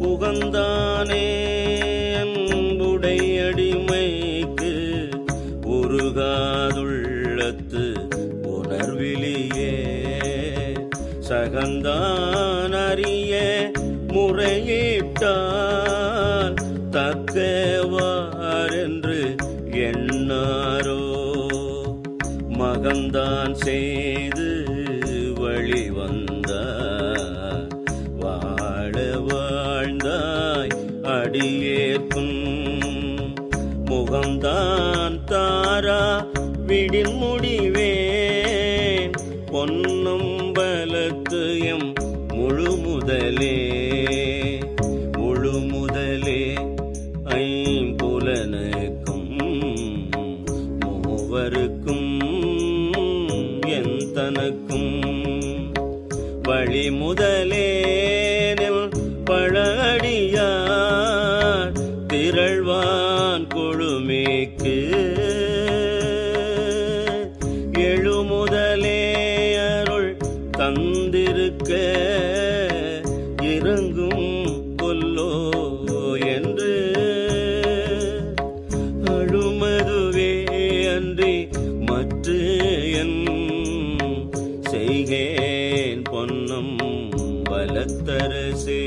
உகந்தானே அன்புடையடிமைக்கு உருகாதுள்ளத்து உணர்விலியே. சகந்தான் அறிய முறையிட்டால் தக்கவாரென்று எண்ணாரோ. மகந்தான் செய்து அடியேற்கும் முகம்தான் தாரா விடில் முடிவேன். பொன்னும் பலத்து எம் முழு முதலே முழு முதலே ஐம்புலனுக்கும் மூவருக்கும் என் தனக்கும். வழி முதலே திரள்வான் கொழுமேக்கு எழுமுதலே அருள் தந்திருக்க இறங்கும் கொல்லோ என்று. அழுமதுவே அன்றி மற்ற என் செய்கேன் பொன்னும் பலத்தரசே